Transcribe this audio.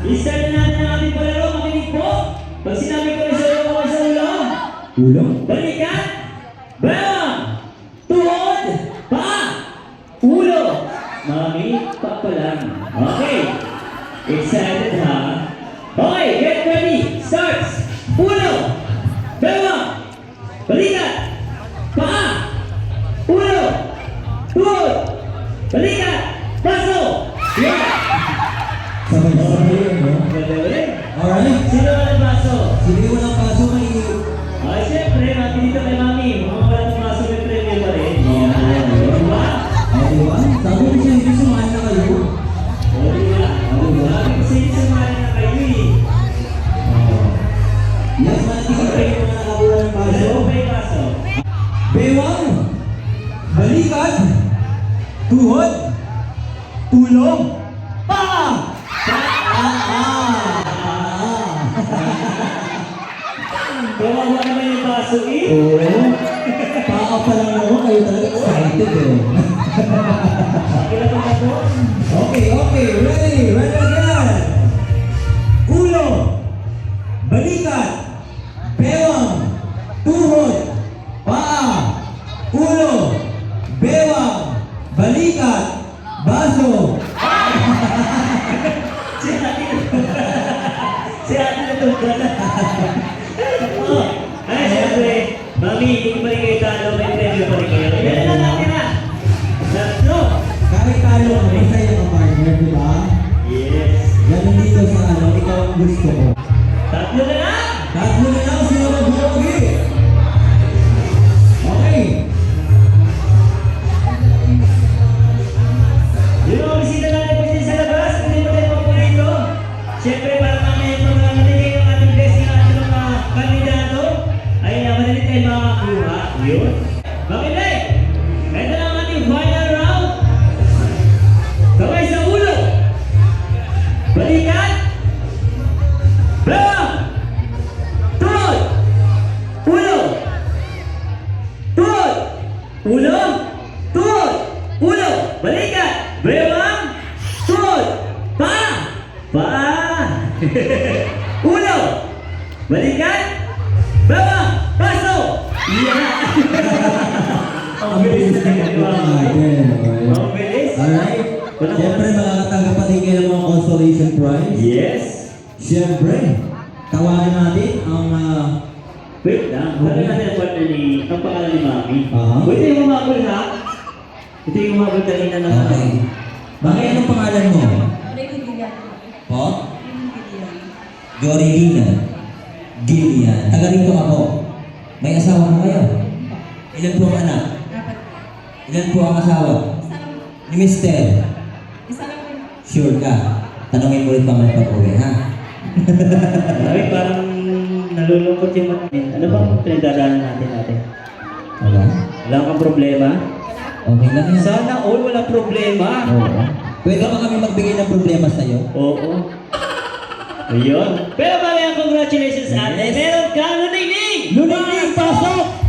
Isa na natin ang ating palaro, makinig po. Pag sinabi ko na sa iyo, mga sa ulo. Ulo? Balikan. Bam! Tuhod! Pa! Ulo! Mami, pa. Okay. Excited ha? Okay, get ready. Starts. Ulo! Bam! Balikan! Pa! Ulo! Tuhod! Balikan! Sabay-sabay yun, no? Ganda rin. Alright. Sino ang paso? Sige mo ng paso may... Ay, siyempre, dito kay Mami. Mga walang pumasok may premyo pa rin. Yan. Diba? Di ba? Sabi ko siya, hindi na kayo. O, diba? O, diba? Kasi sumali na kayo eh. Yes, manatigil kayo mga nakakuha ng paso. Ano ba yung paso? Balikan! Tuhod! Tulong! Pa! Kawawa naman yung paso eh. Oo. Paa pa lang naman kayo talaga excited eh. Kailan pa ako? Okay, okay. Ready? Ready again. Ulo. Balikat. Bewang. Tuhod. Paa. Ulo. Bewang. Balikat. Baso. Si ate. Na tungkol na. ikaw ang Bawang. Tuhod. Ulo. Tuhod. Ulo. Tuhod. Ulo. Balikan. Bewang. Tuhod. Paa. Paa. Ulo. Balikan. Bewang. Paso. Yeah. Ang bilis na. Ang bilis. Alright. Siyempre, makakatanggap pa din kayo ng mga consolation prize. Yes. Siyempre, tawagan natin ang ah, Wait lang. Sabi natin ang partner ni, ang pangalan ni Mami. Aha. Ito yung umabol ha? Ito yung umabol kanina ng Okay. Bakit anong pangalan mo? Po? Jorilina. Gillian. Taga rito ako. May asawa mo kayo? Ilan po ang anak? Dapat. Ilan po ang asawa? Ni Mister. Po. Sure ka? Tanungin mo ulit mamaya pag uwi, ha? Sabi parang nalulungkot yung mga Ano bang pinagdadaanan natin natin? Wala? Wala kang problema? Okay lang yan. Sana all wala problema. Oo. Pwede ba kami magbigay ng problema sa'yo? Oo. Ayun. Pero mamaya congratulations ate. Meron kang luningning! Luningning, pasok!